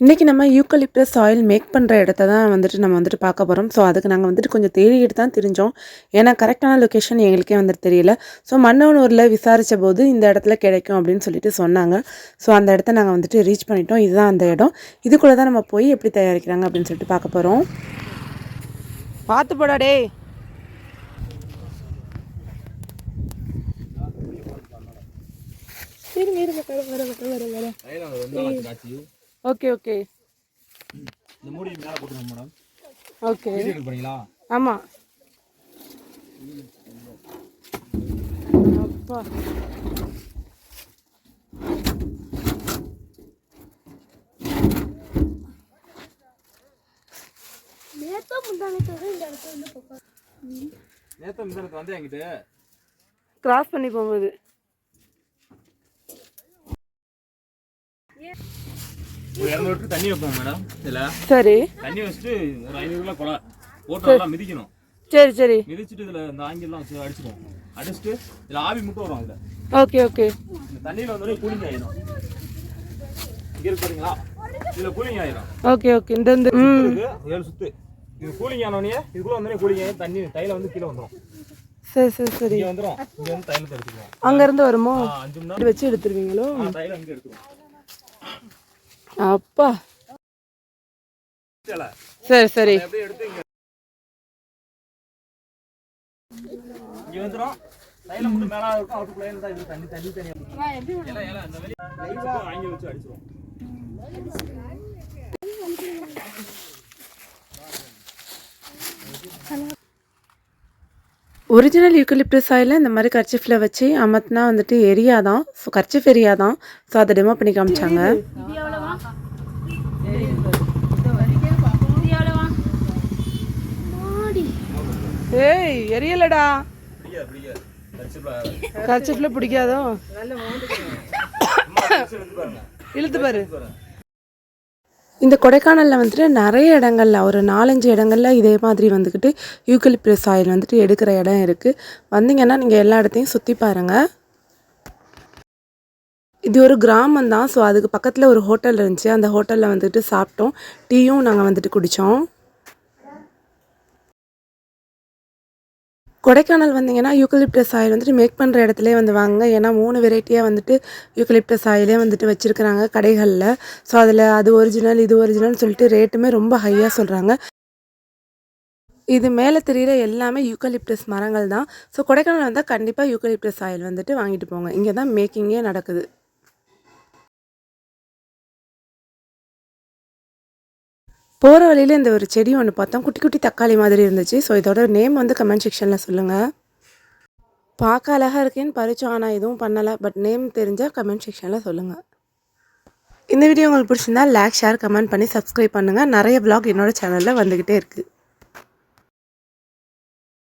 இன்றைக்கி நம்ம eucalyptus oil make பண்ணுற இடத்த தான் வந்துட்டு நம்ம வந்துட்டு பார்க்க போகிறோம் ஸோ அதுக்கு நாங்கள் வந்துட்டு கொஞ்சம் தேடிக்கிட்டு தான் தெரிஞ்சோம். ஏன்னா கரெக்டான லொக்கேஷன் எங்களுக்கே வந்துட்டு தெரியல. ஸோ மன்னவனூரில் விசாரித்த போது இந்த இடத்துல கிடைக்கும் அப்படின்னு சொல்லிட்டு சொன்னாங்க. ஸோ அந்த இடத்த நாங்கள் வந்துட்டு ரீச் பண்ணிட்டோம். இதுதான் அந்த இடம். இதுக்குள்ளே தான் நம்ம போய் எப்படி தயாரிக்கிறாங்க அப்படின்னு சொல்லிட்டு பார்க்க போகிறோம் பார்த்து போடா டே வர வர வர வர. வர ஓகே ஓகே. இந்த மூடி மேலே போட்டுருங்க மேடம். ஓகே. வீடியோ எடுக்க போறீங்களா? ஆமாம் அப்பா. நேற்று மிதனத்து வந்து என்கிட்ட? கிராஸ் பண்ணி போகும்போது. ஒரு இரநூறு லிட்டர் தண்ணி வைப்போம் மேடம் இதில் சரி. தண்ணி வச்சுட்டு ஒரு ஐநூறு கிலோ கொலை நல்லா மிதிக்கணும். சரி சரி. மிதிச்சுட்டு இதில் இந்த ஆங்கிலாம் வச்சு அடிச்சிடுவோம் அடிச்சுட்டு இதில் ஆவி மட்டும் வரும் இதில் ஓகே ஓகே. இந்த தண்ணியில் வந்து கூலிங் ஆயிடும் இங்கே இருக்கு பாத்தீங்களா? இதில் கூலிங் ஆயிடும் ஓகே ஓகே. இந்த இந்த ஏழு சுத்து. இது கூலிங் ஆனோடனே இதுக்குள்ள வந்தோடனே கூலிங் ஆகி தண்ணி தைல வந்து கீழே வந்துடும் சரி சரி சரி. இங்கே வந்துடும் இங்கே வந்து தைலத்தை எடுத்துக்குவோம். அங்கேருந்து வருமோ? அஞ்சு மணி வச்சு எடுத்துருவீங்களோ? ஆ, தைலம் அங்கே எடுத்துக்குவோம். அப்பா. சரி சரி ஒரிஜினல் யூக்கலிப்டஸ் ஆயிலில் இந்த மாதிரி கர்ச்சிஃபில் வச்சு அமர்த்தினா வந்துட்டு எரியா தான். ஸோ கர்ச்சிஃப் எரியா தான். ஸோ அதை டெமோ பண்ணி காமிச்சாங்க. ஏய் எரியலடா. பிடிக்காது பிடிக்காது. இழுத்து பாரு. இந்த கொடைக்கானலில் வந்துட்டு நிறைய இடங்கள்ல ஒரு நாலஞ்சு இடங்கள்ல இதே மாதிரி வந்துக்கிட்டு யூக்கலிப்டஸ் ஆயில் வந்துட்டு எடுக்கிற இடம் இருக்குது வந்தீங்கன்னா நீங்கள் எல்லா இடத்தையும் சுற்றி பாருங்கள் இது ஒரு கிராமம் தான் ஸோ அதுக்கு பக்கத்தில் ஒரு ஹோட்டல் இருந்துச்சு. அந்த ஹோட்டலில் வந்துட்டு சாப்பிட்டோம். டீயும் நாங்கள் வந்துட்டு குடித்தோம் கொடைக்கானல் வந்தீங்கன்னா யூக்கலிப்டஸ் ஆயில் வந்துட்டு மேக் பண்ணுற இடத்துலே வந்து வாங்க ஏன்னா மூணு வெரைட்டியாக வந்துட்டு யூக்கலிப்டஸ் ஆயிலே வந்துட்டு வச்சுருக்குறாங்க கடைகளில். ஸோ அதில் அது ஒரிஜினல் இது ஒரிஜினல்னு சொல்லிட்டு ரேட்டுமே ரொம்ப ஹையாக சொல்கிறாங்க இது மேலே தெரிகிற எல்லாமே யூக்கலிப்டஸ் மரங்கள் தான் ஸோ கொடைக்கானல் வந்தால் கண்டிப்பாக யூக்கலிப்டஸ் ஆயில் வந்துட்டு வாங்கிட்டு போங்க. இங்கே தான் மேக்கிங்கே நடக்குது. போகிற வழியில் இந்த ஒரு செடி ஒன்று பார்த்தோம். குட்டி குட்டி தக்காளி மாதிரி இருந்துச்சு. ஸோ இதோட நேம் வந்து கமெண்ட் செக்ஷனில் சொல்லுங்கள் பார்க்க அழகாக இருக்கேன்னு பறிச்சோம். ஆனால் எதுவும் பண்ணலை. பட் நேம் தெரிஞ்சால் கமெண்ட் செக்ஷனில் சொல்லுங்கள் இந்த வீடியோ உங்களுக்கு பிடிச்சிருந்தா லைக் ஷேர் கமெண்ட் பண்ணி சப்ஸ்கிரைப் பண்ணுங்கள் நிறைய ப்ளாக் என்னோடய சேனலில் வந்துக்கிட்டே இருக்குது